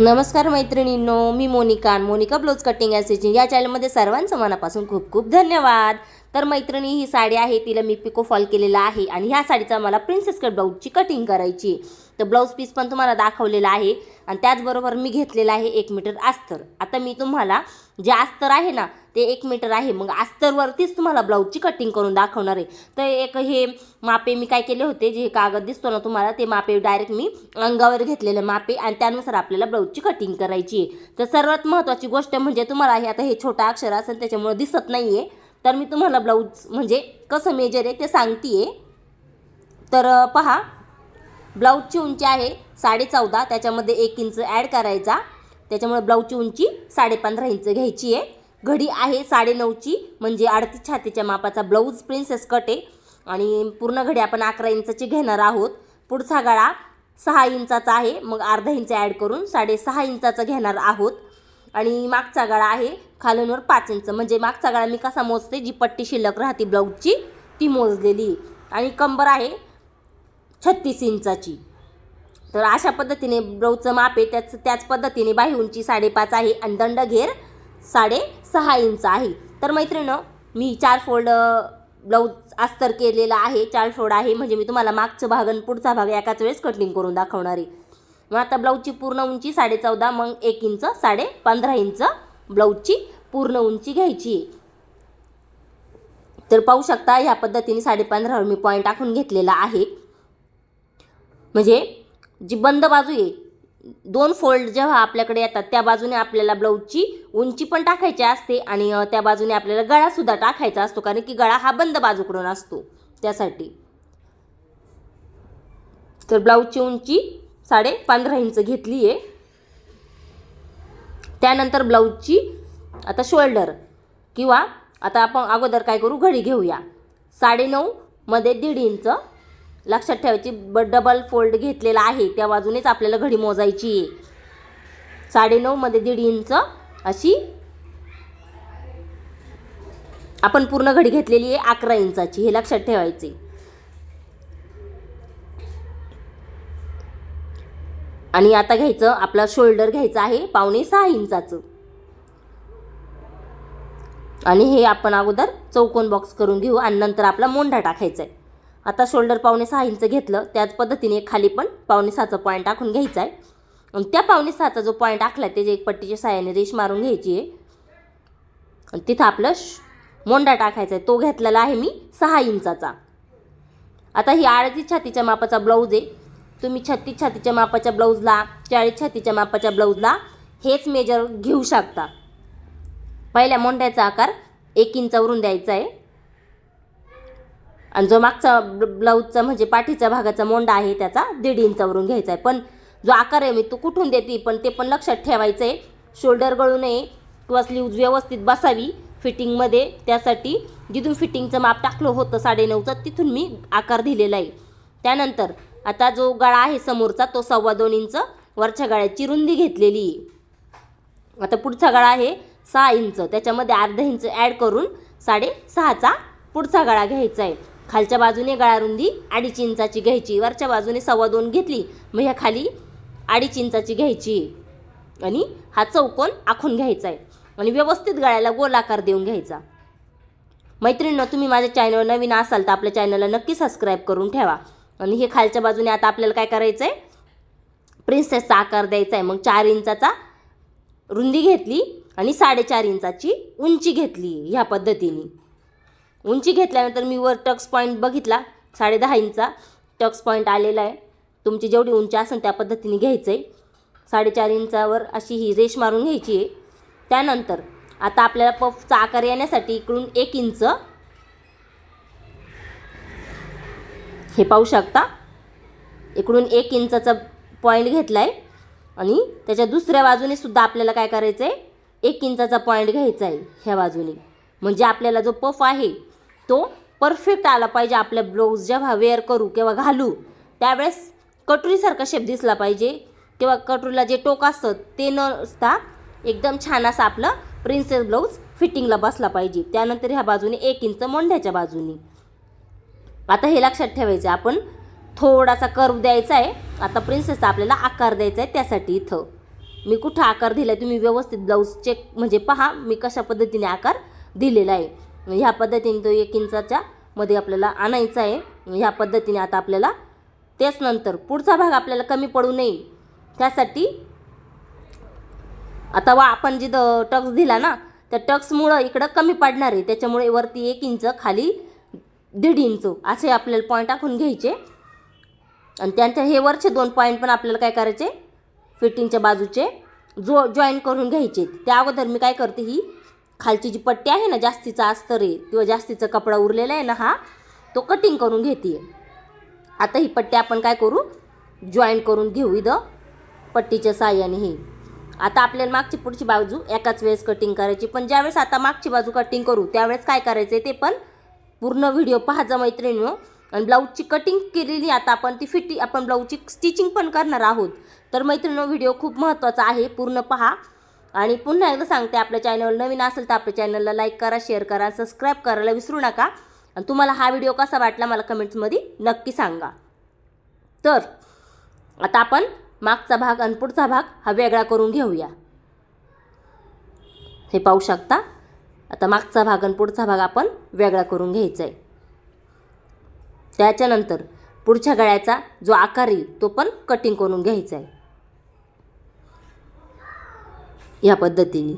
नमस्कार मैत्रिणींनो मी Monika Monika blouse cutting and या चॅनलमध्ये सर्वांचं मनापासून खूप खूप धन्यवाद तर मैत्रिणी ही साडी आहे तिला मी पिको फॉल केलेला आहे आणि ह्या साडीचा मला प्रिन्सेस कट ब्लाऊजची कटिंग करायची आहे. तर ब्लाऊज पीस पण तुम्हाला दाखवलेला आहे. आणि त्याचबरोबर मी घेतलेला आहे एक मीटर अस्तर. आता मी तुम्हाला जे अस्तर आहे ना ते एक मीटर आहे. मग अस्तरवरतीच तुम्हाला ब्लाऊजची कटिंग करून दाखवणार आहे. तर एक हे मापे मी काय केले होते जे कागद दिसतो ना तुम्हाला ते मापे डायरेक्ट मी अंगावर घेतलेले मापे आणि त्यानुसार आपल्याला ब्लाऊजची कटिंग करायची आहे. तर सर्वात महत्त्वाची गोष्ट म्हणजे तुम्हाला हे आता हे छोटा अक्षर असेल त्याच्यामुळे दिसत नाही आहे तर मी तुम्हाला ब्लाऊज म्हणजे कसं मेजर आहे ते सांगते तर पहा. ब्लाऊजची उंची आहे साडे चौदा त्याच्यामध्ये एक इंच ॲड करायचा. त्याच्यामुळे ब्लाऊजची उंची साडेपंधरा इंच घ्यायची आहे. घडी आहे साडेनऊची म्हणजे अडतीस छातीच्या मापाचा ब्लाऊज प्रिन्सेस कट आहे. आणि पूर्ण घडी आपण अकरा इंचाची घेणार आहोत. पुढचा गळा सहा इंचाचा आहे मग अर्धा इंच ॲड करून साडेसहा इंचाचा घेणार आहोत. आणि मागचा गळा आहे खालूनवर पाच इंच म्हणजे मागचा गळा मी कसा मोजते जी पट्टी शिल्लक राहते ब्लाऊजची ती मोजलेली. आणि कंबर आहे छत्तीस इंचाची. तर अशा पद्धतीने ब्लाऊजचं माप आहे. त्याच त्याच पद्धतीने बाही उंची साडेपाच आहे आणि दंड घेर साडे सहा इंच आहे. तर मैत्रिणं मी चार फोल्ड ब्लाऊज अस्तर केलेला आहे. चार फोल्ड आहे. म्हणजे मी तुम्हाला मागचं भाग आणि पुढचा भाग एकाच वेळेस कटिंग करून दाखवणार आहे. मग आता ब्लाऊजची पूर्ण उंची साडे चौदा मग एक इंच साडे पंधरा इंच ब्लाऊजची पूर्ण उंची घ्यायची आहे. तर पाहू शकता ह्या पद्धतीने साडे पंधरावर मी पॉईंट टाकून घेतलेला आहे. म्हणजे जी बंद बाजू आहे दोन फोल्ड जेव्हा आपल्याकडे येतात त्या बाजूने आपल्याला ब्लाऊजची उंची पण टाकायची असते आणि त्या बाजूने आपल्याला गळासुद्धा टाकायचा असतो कारण की गळा हा बंद बाजूकडून असतो त्यासाठी. तर ब्लाऊजची उंची साडे पंधरा इंच घेतली आहे. त्यानंतर ब्लाऊजची आता शोल्डर किंवा आता आपण अगोदर काय करू घडी घेऊया. साडेनऊमध्ये दीड इंच लक्षात ठेवायची ब डबल फोल्ड घेतलेला आहे. त्या बाजूनेच आपल्याला घडी मोजायची आहे. साडेनऊमध्ये दीड इंच अशी आपण पूर्ण घडी घेतलेली आहे अकरा इंचाची. हे लक्षात ठेवायचे. आणि आता घ्यायचं आपला शोल्डर घ्यायचं आहे पावणे सहा इंचाचं. आणि हे आपण अगोदर चौकोन बॉक्स करून घेऊ आणि नंतर आपला मोंढा टाकायचा आहे. आता शोल्डर पावणे सहा इंच घेतलं त्याच पद्धतीने खाली पण पावणे सहाचा पॉईंट टाकून घ्यायचा आहे आणि त्या पावणे सहाचा जो पॉईंट आखला आहे त्याची एक पट्टीच्या साह्याने रेश मारून घ्यायची आहे आणि तिथं आपलं मोंडा टाकायचा आहे तो घेतलेला आहे मी सहा इंचाचा. आता ही अडतीस छातीच्या मापाचा ब्लाऊज आहे. तुम्ही छत्तीस छातीच्या मापाच्या ब्लाऊजला चाळीस छातीच्या मापाच्या ब्लाऊजला हेच मेजर घेऊ शकता. पहिल्या मोंड्याचा आकार एक इंचावरून द्यायचा आहे आणि जो मागचा ब्लाऊजचा म्हणजे पाठीच्या भागाचा मोंडा आहे त्याचा दीड इंचावरून घ्यायचा आहे. पण जो आकार आहे मी तो कुठून देते? पण ते पण लक्षात ठेवायचं आहे. शोल्डर गळू नये. किंवा स्लीव्ज व्यवस्थित बसावी फिटिंगमध्ये त्यासाठी जिथून फिटिंगचं माप टाकलं होतं साडेनऊचं तिथून मी आकार दिलेला आहे. त्यानंतर आता जो गळा आहे समोरचा तो सव्वा दोन इंच वरच्या गळ्याची रुंदी घेतलेली आहे. आता पुढचा गळा आहे सहा इंच. त्याच्यामध्ये अर्धा इंच ॲड करून साडेसहाचा पुढचा गळा घ्यायचा आहे. खालच्या बाजूने गळा रुंदी अडीच इंचाची घ्यायची. वरच्या बाजूने सव्वा दोन घेतली मग ह्या खाली अडीच इंचाची घ्यायची. आणि हा चौकोन आखून घ्यायचा आहे. आणि व्यवस्थित गळ्याला गोल आकार देऊन घ्यायचा. मैत्रिणींना तुम्ही माझ्या चॅनल नवीन असाल तर आपल्या चॅनलला नक्की सबस्क्राईब करून ठेवा. आणि हे खालच्या बाजूने आता आपल्याला काय करायचं आहे? प्रिन्सेसचा आकार द्यायचा आहे. मग चार इंचाचा रुंदी घेतली आणि साडेचार इंचाची उंची घेतली ह्या पद्धतीने. उंची घेतल्यानंतर मी वर टक्स पॉईंट बघितला साडे दहा इंचा टक्स पॉईंट आलेला आहे. तुमची जेवढी उंची असेल त्या पद्धतीने घ्यायचं आहे साडेचार इंचावर अशी ही रेश मारून घ्यायची आहे. त्यानंतर आता आपल्याला पफचा आकार येण्यासाठी इकडून एक इंच हे पाहू शकता. इकडून एक इंचाचा पॉईंट घेतला आहे आणि त्याच्या दुसऱ्या बाजूने सुद्धा आपल्याला काय करायचं आहे एक इंचाचा पॉईंट घ्यायचा आहे ह्या बाजूने. म्हणजे आपल्याला जो पफ आहे तो परफेक्ट आला पाहिजे आपल्या ब्लाऊज जेव्हा वेअर करू किंवा घालू. त्यावेळेस कटोरीसारखा शेप दिसला पाहिजे. किंवा कटोरीला जे टोक असतं ते नसता एकदम छान असं आपलं प्रिन्सेस ब्लाऊज फिटिंगला बसला पाहिजे. त्यानंतर ह्या बाजूने एक इंच मोंढ्याच्या बाजूने. आता हे लक्षात ठेवायचं आहे आपण. थोडासा कर्व द्यायचा आहे. आता प्रिन्सेसचा आपल्याला आकार द्यायचा आहे त्यासाठी इथं. मी कुठं आकार दिला आहे तुम्ही व्यवस्थित ब्लाऊज चेक म्हणजे पहा मी कशा पद्धतीने आकार दिलेला आहे. म्हणजे ह्या पद्धतीने तो एक इंचाच्या मध्ये आपल्याला आणायचा आहे. म्हणजे ह्या पद्धतीने आता आपल्याला तेच नंतर पुढचा भाग आपल्याला कमी पडू नये. त्यासाठी आता वा आपण जिथं टक्स दिला ना त्या टक्समुळं इकडं कमी पडणार आहे. त्याच्यामुळे वरती एक इंच खाली दीड इंच असे आपल्याला पॉईंट टाकून घ्यायचे. आणि त्यांच्या हे वरचे दोन पॉईंट पण आपल्याला काय करायचे? फिटिंगच्या बाजूचे जो जॉईन करून घ्यायचे. त्या अगोदर मी काय करते ही खालची जी पट्टी आहे ना जास्तीचा अस्तर आहे किंवा जास्तीचा कपडा उरलेला आहे ना हा तो कटिंग करून घेते आता ही पट्टी आपण काय करू? जॉईन करून घेऊ इथं पट्टीच्या साह्याने ही. आता आपल्याला मागची पुढची बाजू एकाच वेळेस कटिंग करायची. पण ज्यावेळेस आता मागची बाजू कटिंग करू त्यावेळेस काय करायचं आहे ते पण पूर्ण व्हिडिओ पाहायचा मैत्रिणीनं. आणि ब्लाऊजची कटिंग केलेली आता आपण ती फिटिंग आपण ब्लाऊजची स्टिचिंग पण करणार आहोत. तर मैत्रिणीनं व्हिडिओ खूप महत्त्वाचा आहे. पूर्ण पहा. आणि पुन्हा एकदा सांगते आपल्या चॅनल नवीन असेल तर आपल्या चॅनलला लाईक करा शेअर करा सबस्क्राईब करायला विसरू नका. आणि तुम्हाला हा व्हिडिओ कसा वाटला मला कमेंट्समध्ये नक्की सांगा. तर आता आपण मागचा भाग आणि पुढचा भाग हा वेगळा करून घेऊया. हे पाहू शकता? आता मागचा भाग आणि पुढचा भाग आपण वेगळा करून घ्यायचा आहे त्याच्यानंतर पुढच्या गळ्याचा जो आकार येईल तो पण कटिंग करून घ्यायचा आहे ह्या पद्धतीने.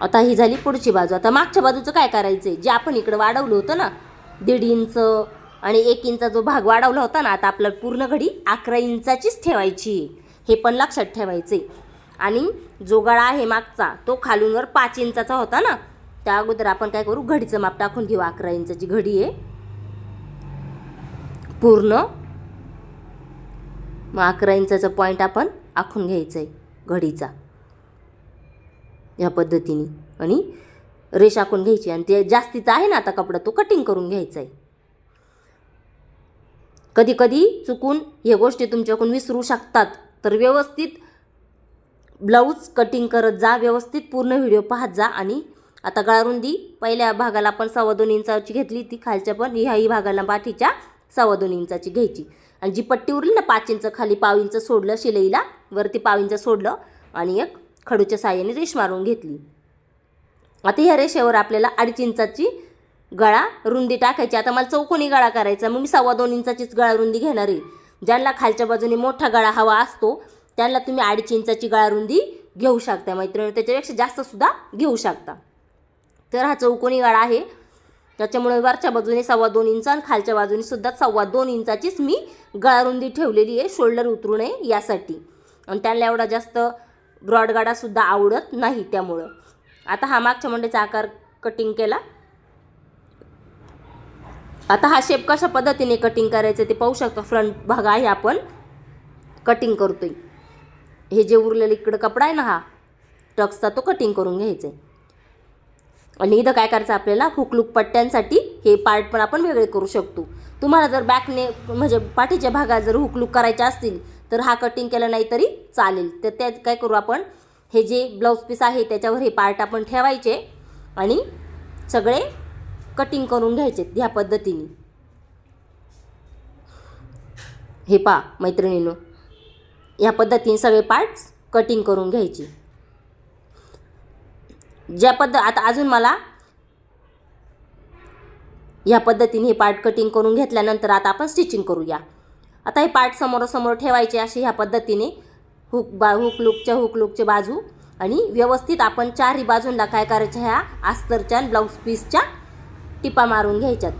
आता ही झाली पुढची बाजू. आता मागच्या बाजूचं काय करायचं आहे जे आपण इकडं वाढवलं होतं ना दीड इंच आणि एक इंचा जो भाग वाढवला होता ना आता आपल्याला पूर्ण घडी अकरा इंचाचीच ठेवायची हे पण लक्षात ठेवायचे आणि जो गळा आहे मागचा तो खालूनवर पाच इंचाचा होता ना त्या अगोदर आपण काय करू? घडीचं माप टाकून घेऊ. अकरा इंचाची घडी आहे. पूर्ण. मग अकरा इंचाचा पॉईंट आपण आखून घ्यायचं आहे घडीचा. या पद्धतीने. आणि रेष आखून घ्यायची. आणि ते जास्तीचा आहे ना आता कपडा तो कटिंग करून घ्यायचा आहे कधी कधी चुकून हे गोष्टी तुमच्याकडून विसरू शकतात. तर व्यवस्थित ब्लाऊज कटिंग करत जा व्यवस्थित पूर्ण व्हिडिओ पाहत जा. आणि आता गळारुंदी पहिल्या भागाला आपण सव्वा दोन इंचाची घेतली ती खालच्या पण ह्याही भागाला पाठीच्या सव्वा दोन इंचाची घ्यायची. आणि जी पट्टी उरली ना पाच इंच खाली पाव इंच सोडलं शिलाईला वरती पाव सोडलं आणि एक खडूच्या साह्याने रेष मारून घेतली. आता ह्या रेषेवर आपल्याला अडीच इंचाची गळा रुंदी टाकायची. आता मला चौकोनी गळा करायचा मग मी सव्वा दोन इंचाचीच गळा रुंदी घेणार आहे. ज्यांना खालच्या बाजूने मोठा गळा हवा असतो त्यांना तुम्ही अडीच इंचाची गळा रुंदी घेऊ शकता मैत्रिणी. त्याच्यापेक्षा जास्तसुद्धा घेऊ शकता. तर हा चौकोनी गळा आहे. त्याच्यामुळे वरच्या बाजूने सव्वा दोन इंच आणि खालच्या बाजूने सुद्धा सव्वा दोन इंचाचीच मी गळारुंदी ठेवलेली आहे. शोल्डर उतरू नये यासाठी. आणि त्यांना एवढा जास्त ब्रॉडगाडासुद्धा आवडत नाही त्यामुळं. आता हा मागच्या मंडेचा आकार कटिंग केला. आता हा शेप कशा पद्धतीने कटिंग करायचं ते पाहू शकतो. फ्रंट भाग आहे आपण कटिंग करतोय. हे जे उरलेलं इकडं कपडा आहे ना हा टक्सचा तो कटिंग करून घ्यायचा आहे आणि इथं काय करायचं आपल्याला? हुकलूक पट्ट्यांसाठी हे पार्ट पण आपण वेगळे करू शकतो. तुम्हाला जर बॅकने म्हणजे पाठीच्या भागात जर हुकलूक करायच्या असतील तर हा कटिंग केला नाही तरी चालेल. तर त्यात काय करू आपण? हे जे ब्लाऊज पीस आहे त्याच्यावर हे पार्ट आपण ठेवायचे आणि सगळे कटिंग करून घ्यायचे ह्या पद्धतीने. हे पा मैत्रिणीनं. या पद्धतीने सगळे पार्ट्स कटिंग करून घ्यायचे. ज्या पद्ध आता अजून मला या पद्धतीने हे पार्ट कटिंग करून घेतल्यानंतर आता आपण स्टिचिंग करूया. आता हे पार्ट समोरासमोर ठेवायचे असे ह्या पद्धतीने. हुक बा हुक लुकच्या हुक लुकच्या बाजू आणि व्यवस्थित आपण चारही बाजूंना काय करायच्या ह्या आस्तरच्या ब्लाऊज पीसच्या टिपा मारून घ्यायच्यात.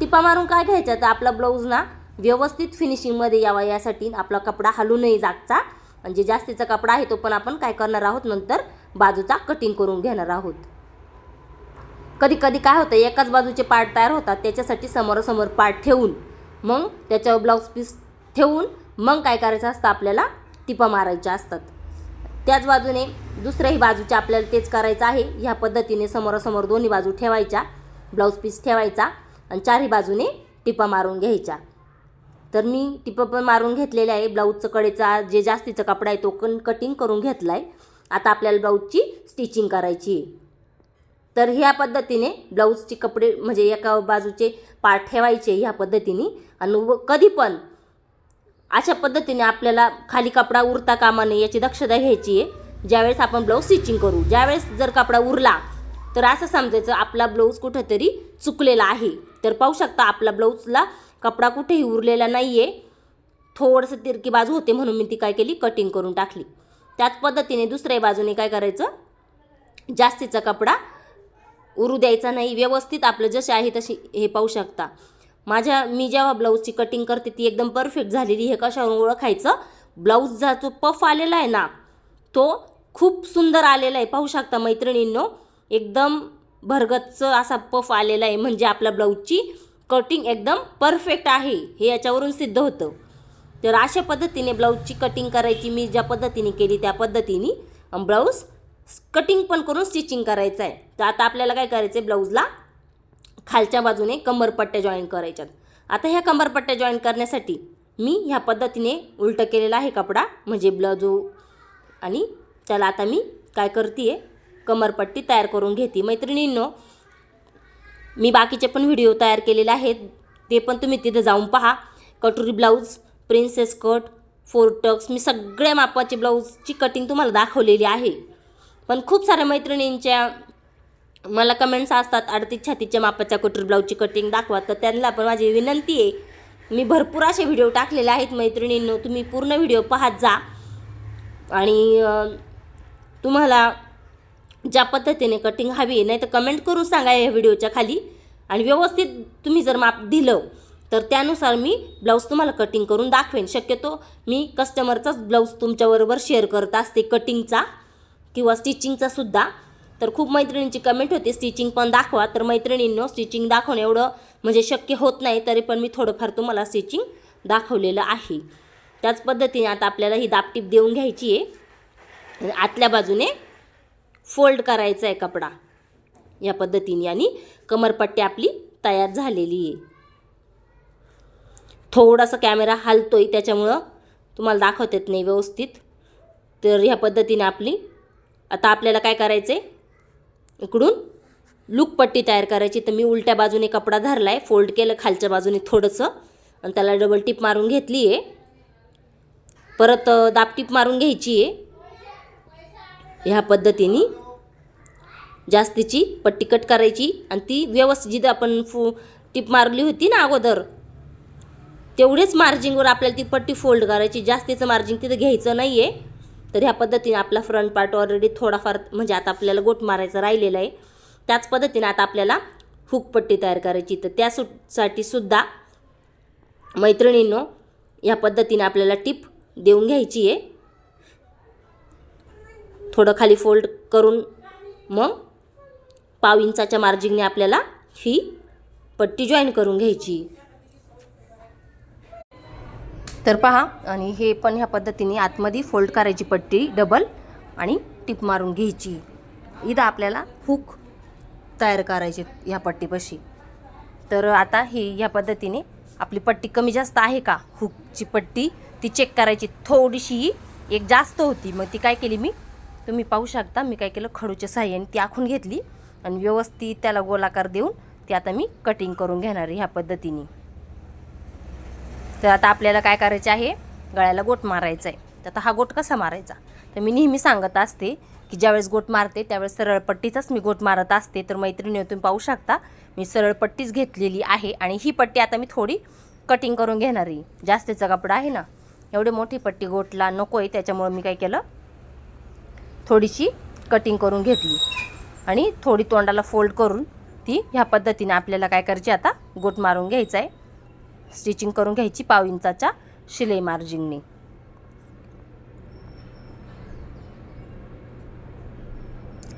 टिपा मारून काय घ्यायच्या तर आपला ब्लाऊज ना व्यवस्थित फिनिशिंगमध्ये यावा यासाठी आपला कपडा हलू नये जागचा. म्हणजे जास्तीचा कपडा आहे तो पण आपण काय करणार आहोत नंतर बाजूचा कटिंग करून घेणार आहोत. कधी कधी काय होतं एकाच बाजूचे पार्ट तयार होतात त्याच्यासाठी समोरासमोर पार्ट ठेवून मग त्याच्यावर ब्लाऊज पीस ठेवून मग काय करायचं असतं आपल्याला? टिपा मारायच्या असतात. त्याच बाजूने दुसऱ्याही बाजूच्या आपल्याला तेच करायचं आहे. ह्या पद्धतीने समोरासमोर दोन्ही बाजू ठेवायच्या ब्लाऊज पीस ठेवायचा आणि चारही बाजूने टिपा मारून घ्यायच्या. तर मी टिपं पण मारून घेतलेले आहे. ब्लाऊजचं कडेचा जे जास्तीचा कपडा आहे तो कन कटिंग करून घेतला आहे आता आपल्याला ब्लाऊजची स्टिचिंग करायची आहे. तर ह्या पद्धतीने ब्लाऊजचे कपडे म्हणजे एका बाजूचे पार ठेवायचे ह्या पद्धतीने. आणि व कधी पण अशा पद्धतीने आपल्याला खाली कपडा उरता कामा नये याची दक्षता घ्यायची आहे. ज्यावेळेस आपण ब्लाऊज स्टिचिंग करू ज्यावेळेस जर कपडा उरला तर असं समजायचं आपला ब्लाऊज कुठंतरी चुकलेला आहे. तर पाहू शकता आपला ब्लाऊजला कपडा कुठेही उरलेला नाही आहे थोडंसं तिरकी बाजू होते म्हणून मी ती काय केली कटिंग करून टाकली. त्याच पद्धतीने दुसऱ्या बाजूने काय करायचं? जास्तीचा कपडा उरू द्यायचा नाही व्यवस्थित आपलं जसे आहे तशी हे पाहू शकता. माझ्या मी जेव्हा ब्लाऊजची कटिंग करते ती एकदम परफेक्ट झालेली हे कशावरून ओळखायचं? ब्लाऊजचा जो पफ आलेला आहे ना तो खूप सुंदर आलेला आहे. पाहू शकता मैत्रिणींनो एकदम भरगतचं असा पफ आलेला आहे. म्हणजे आपल्या ब्लाऊजची कटिंग एकदम परफेक्ट आहे. हे याच्यावरून सिद्ध होतं. तर अशा पद्धतीने ब्लाऊजची कटिंग करायची मी ज्या पद्धतीने केली त्या पद्धतीने ब्लाऊज कटिंग पण करून स्टिचिंग करायचं आहे. तर आता आपल्याला काय करायचं आहे? ब्लाऊजला खालच्या बाजूने कंबरपट्ट्या जॉईन करायच्यात. आता ह्या कंबरपट्ट्या जॉईन करण्यासाठी मी ह्या पद्धतीने उलटं केलेला आहे कपडा म्हणजे ब्लाऊजो आणि त्याला आता मी काय करते कमरपट्टी तयार करून घेते मैत्रिणींनो मी बाकीचे पण व्हिडिओ तयार केलेले आहेत. ते पण तुम्ही तिथे जाऊन पहा. कटोरी blouse princess cut four tucks मी सगळ्या मापाचे ब्लाऊजची कटिंग तुम्हाला दाखवलेली आहे. पण खूप साऱ्या मैत्रिणींच्या मला कमेंट्स असतात अडतीस छातीच्या मापाच्या कटोरी ब्लाऊजची कटिंग दाखवा तर त्यांना पण माझी विनंती आहे. मी भरपूर असे व्हिडिओ टाकलेले आहेत मैत्रिणींनो तुम्ही पूर्ण व्हिडिओ पाहत जा. आणि तुम्हाला ज्या पद्धतीने कटिंग हवी आहे नाही तर कमेंट करून सांगा या व्हिडिओच्या खाली. आणि व्यवस्थित तुम्ही जर माप दिलं तर त्यानुसार मी ब्लाऊज तुम्हाला कटिंग करून दाखवेन. शक्यतो मी कस्टमरचाच ब्लाऊज तुमच्याबरोबर शेअर करत असते कटिंगचा किंवा स्टिचिंगचा सुद्धा. तर खूप मैत्रिणींची कमेंट होती स्टिचिंग पण दाखवा. तर मैत्रिणींनो स्टिचिंग दाखवणं एवढं म्हणजे शक्य होत नाही तरी पण मी थोडंफार तुम्हाला स्टिचिंग दाखवलेलं आहे. त्याच पद्धतीने आता आपल्याला ही दापटीप देऊन घ्यायची आहे. आतल्या बाजूने फोल्ड करायचा आहे कपडा. या पद्धतीने आणि कमरपट्टी आपली तयार झालेली आहे. थोडासा कॅमेरा हलतोय त्याच्यामुळं तुम्हाला दाखवता येत नाही व्यवस्थित. तर ह्या पद्धतीने आपली आता आपल्याला काय करायचं आहे इकडून लूकपट्टी तयार करायची. तर मी उलट्या बाजूने कपडा धरला आहे फोल्ड केलं खालच्या बाजूने थोडंसं. आणि त्याला डबल टिप मारून घेतली आहे परत दाब दाबटीप मारून घ्यायची आहे ह्या पद्धतीने जास्तीची पट्टी कट करायची. आणि ती व्यवस्थित जिथं आपण फो टिप मारली होती ना अगोदर तेवढेच मार्जिंगवर आपल्याला ती पट्टी फोल्ड करायची. जास्तीचं मार्जिंग तिथं घ्यायचं नाही आहे तर ह्या पद्धतीने आपला फ्रंट पार्ट ऑलरेडी थोडाफार म्हणजे आता आपल्याला गोट मारायचा राहिलेला आहे. त्याच पद्धतीने आता आपल्याला हुकपट्टी तयार करायची. तर त्यासाठी सुद्धा मैत्रिणींनो या पद्धतीने आपल्याला टिप देऊन घ्यायची आहे. थोडं खाली फोल्ड करून मग पाव इंचाच्या मार्जिंगने आपल्याला ही पट्टी जॉईन करून घ्यायची. तर पहा आणि हे पण ह्या पद्धतीने आतमध्ये फोल्ड करायची पट्टी डबल आणि टिप मारून घ्यायची. इथं आपल्याला हुक तयार करायचे ह्या पट्टीपाशी. तर आता ही ह्या पद्धतीने आपली पट्टी कमी जास्त आहे का? हुकची पट्टी ती चेक करायची थोडीशी एक जास्त होती. मग ती काय केली मी? तुम्ही पाहू शकता मी काय केलं? खडूच्या साह्याने ती आखून घेतली आणि व्यवस्थित त्याला गोलाकार देऊन ती आता मी कटिंग करून घेणार आहे ह्या पद्धतीने. तर आता आपल्याला काय करायचं आहे? गळ्याला गोट मारायचा आहे तर आता हा गोट कसा मारायचा? तर मी नेहमी सांगत असते की ज्यावेळेस गोट मारते त्यावेळेस सरळ पट्टीचाच मी गोट मारत असते. तर मैत्रिणी तुम्ही पाहू शकता मी सरळ पट्टीच घेतलेली आहे आणि ही पट्टी आता मी थोडी कटिंग करून घेणार आहे. जास्तीचा कपडा आहे ना एवढी मोठी पट्टी गोटला नको आहे त्याच्यामुळं मी काय केलं? थोडीशी कटिंग करून घेतली आणि थोडी तोंडाला फोल्ड करून ती ह्या पद्धतीने आपल्याला काय करायची आता? गोट मारून घ्यायचं आहे स्टिचिंग करून घ्यायची पाव इंचाच्या शिलाई मार्जिनने.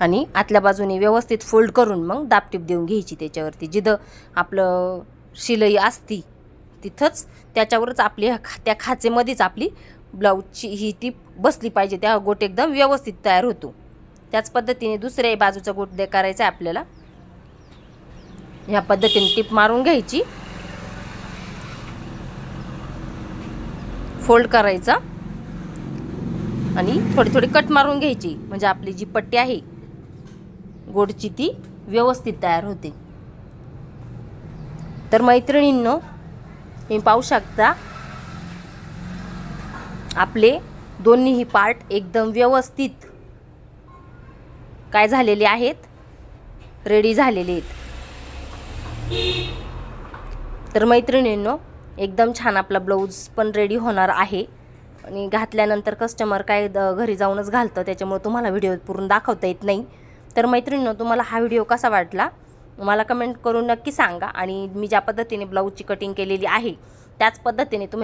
आणि आतल्या बाजूने व्यवस्थित फोल्ड करून मग दापटीप देऊन घ्यायची त्याच्यावरती. जिथं आपलं शिलाई असती तिथंच त्याच्यावरच आपली ह्या खा त्या खाचेमध्येच आपली ब्लाऊजची ही टीप बसली पाहिजे. त्या गोट एकदम व्यवस्थित तयार होतो. त्याच पद्धतीने दुसऱ्या बाजूचा गोट दे करायचा आहे आपल्याला. ह्या पद्धतीने टीप मारून घ्यायची. फोल्ड करायचा. आणि थोडी थोडी कट मारून घ्यायची. म्हणजे आपली जी पट्टी आहे गोडची ती व्यवस्थित तयार होते. तर मैत्रिणींनो हे पाहू शकता आपले दोन्हीही पार्ट एकदम व्यवस्थित काय झालेले आहेत? रेडी झालेले आहेत. तर मैत्रिणींनो एकदम छान आपला ब्लाऊज पण रेडी होणार आहे. आणि घातल्यानंतर कस्टमर काय द- घरी जाऊनच घालतं त्याच्यामुळे तुम्हाला व्हिडिओ पूर्ण दाखवता येत नाही. तर मैत्रिणीनं तुम्हाला हा व्हिडिओ कसा वाटला? मला कमेंट करून नक्की सांगा. आणि मी ज्या पद्धतीने ब्लाऊजची कटिंग केलेली आहे त्याच पद्धतीने तुम्ही